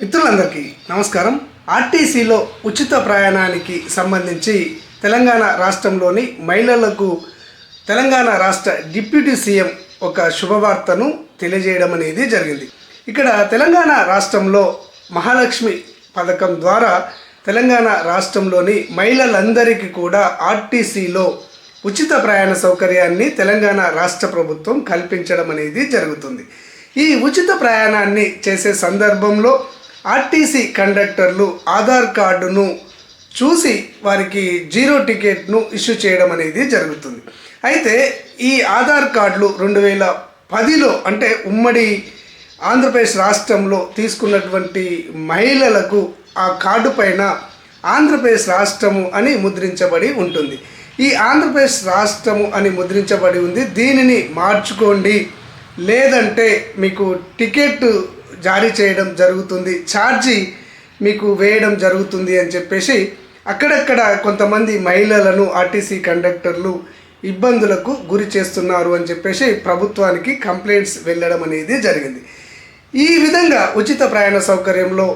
మిత్రులందరికీ నమస్కారం. ఆర్టీసీలో ఉచిత ప్రయాణానికి సంబంధించి తెలంగాణ రాష్ట్రంలోని మహిళలకు తెలంగాణ రాష్ట్ర డిప్యూటీ సీఎం ఒక శుభవార్తను తెలియజేయడం అనేది జరిగింది. ఇక్కడ తెలంగాణ రాష్ట్రంలో మహాలక్ష్మి పథకం ద్వారా తెలంగాణ రాష్ట్రంలోని మహిళలందరికీ కూడా ఆర్టీసీలో ఉచిత ప్రయాణ సౌకర్యాన్ని తెలంగాణ రాష్ట్ర ప్రభుత్వం కల్పించడం అనేది జరుగుతుంది. ఈ ఉచిత ప్రయాణాన్ని చేసే సందర్భంలో ఆర్టీసీ కండక్టర్లు ఆధార్ కార్డును చూసి వారికి జీరో టికెట్ను ఇష్యూ చేయడం అనేది జరుగుతుంది. అయితే ఈ ఆధార్ కార్డులు రెండు వేల పదిలో అంటే ఉమ్మడి ఆంధ్రప్రదేశ్ రాష్ట్రంలో తీసుకున్నటువంటి మహిళలకు ఆ కార్డు పైన ఆంధ్రప్రదేశ్ రాష్ట్రము అని ముద్రించబడి ఉంటుంది. ఈ ఆంధ్రప్రదేశ్ రాష్ట్రము అని ముద్రించబడి ఉంది. దీనిని మార్చుకోండి. లేదంటే మీకు టికెట్ జారీ చేయడం జరుగుతుంది ఛార్జీ మీకు వేయడం జరుగుతుంది అని చెప్పేసి అక్కడక్కడ కొంతమంది మహిళలను ఆర్టీసీ కండక్టర్లు ఇబ్బందులకు గురి చేస్తున్నారు అని చెప్పేసి ప్రభుత్వానికి కంప్లైంట్స్ వెళ్ళడం అనేది జరిగింది. ఈ విధంగా ఉచిత ప్రయాణ సౌకర్యంలో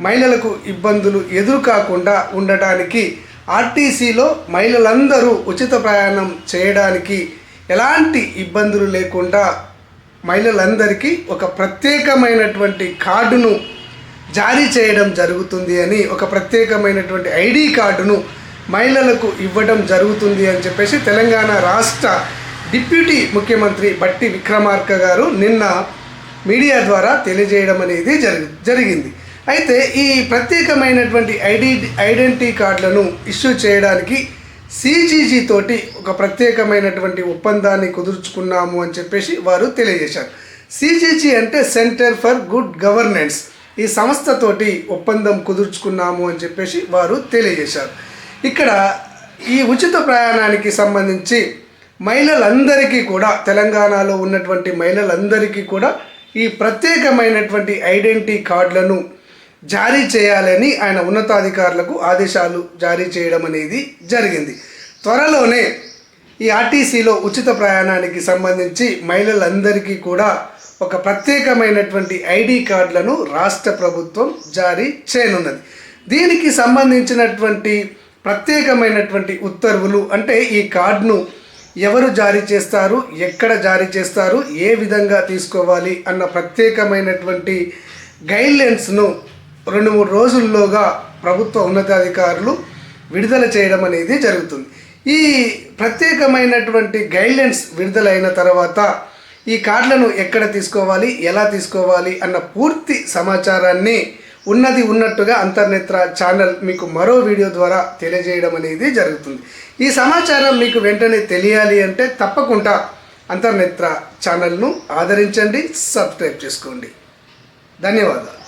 మహిళలకు ఇబ్బందులు ఎదురుకాకుండా ఉండటానికి ఆర్టీసీలో మహిళలందరూ ఉచిత ప్రయాణం చేయడానికి ఎలాంటి ఇబ్బందులు లేకుండా మహిళలందరికీ ఒక ప్రత్యేకమైనటువంటి కార్డును జారీ చేయడం జరుగుతుంది అని ఒక ప్రత్యేకమైనటువంటి ఐడి కార్డును మహిళలకు ఇవ్వడం జరుగుతుంది అని చెప్పేసి తెలంగాణ రాష్ట్ర డిప్యూటీ ముఖ్యమంత్రి బట్టి విక్రమార్క గారు నిన్న మీడియా ద్వారా తెలియజేయడం అనేది జరి జరిగింది. అయితే ఈ ప్రత్యేకమైనటువంటి ఐడి ఐడెంటిటీ కార్డులను ఇష్యూ చేయడానికి సిజీజీ తోటి ఒక ప్రత్యేకమైనటువంటి ఒప్పందాన్ని కుదుర్చుకున్నాము అని చెప్పేసి వారు తెలియజేశారు. సిజీజీ అంటే సెంటర్ ఫర్ గుడ్ గవర్నెన్స్ ఈ సంస్థతోటి ఒప్పందం కుదుర్చుకున్నాము అని చెప్పేసి వారు తెలియజేశారు. ఇక్కడ ఈ ఉచిత ప్రయాణానికి సంబంధించి మహిళలందరికీ కూడా తెలంగాణలో ఉన్నటువంటి మహిళలందరికీ కూడా ఈ ప్రత్యేకమైనటువంటి ఐడెంటిటీ కార్డులను జారీ చేయాలని ఆయన ఉన్నతాధికారులకు ఆదేశాలు జారీ చేయడం అనేది జరిగింది. త్వరలోనే ఈ ఆర్టీసీలో ఉచిత ప్రయాణానికి సంబంధించి మహిళలందరికీ కూడా ఒక ప్రత్యేకమైనటువంటి ఐడి కార్డులను రాష్ట్ర ప్రభుత్వం జారీ చేయనున్నది. దీనికి సంబంధించినటువంటి ప్రత్యేకమైనటువంటి ఉత్తర్వులు అంటే ఈ కార్డును ఎవరు జారీ చేస్తారు ఎక్కడ జారీ చేస్తారు ఏ విధంగా తీసుకోవాలి అన్న ప్రత్యేకమైనటువంటి గైడ్లైన్స్ను రెండు మూడు రోజుల్లోగా ప్రభుత్వ ఉన్నతాధికారులు విడుదల చేయడం అనేది జరుగుతుంది. ఈ ప్రత్యేకమైనటువంటి గైడ్లైన్స్ విడుదలైన తర్వాత ఈ కార్డులను ఎక్కడ తీసుకోవాలి ఎలా తీసుకోవాలి అన్న పూర్తి సమాచారాన్ని ఉన్నది ఉన్నట్టుగా అంతర్నేత్ర ఛానల్ మీకు మరో వీడియో ద్వారా తెలియజేయడం అనేది జరుగుతుంది. ఈ సమాచారం మీకు వెంటనే తెలియాలి అంటే తప్పకుండా అంతర్నేత్ర ఛానల్ను ఆదరించండి సబ్స్క్రైబ్ చేసుకోండి. ధన్యవాదాలు.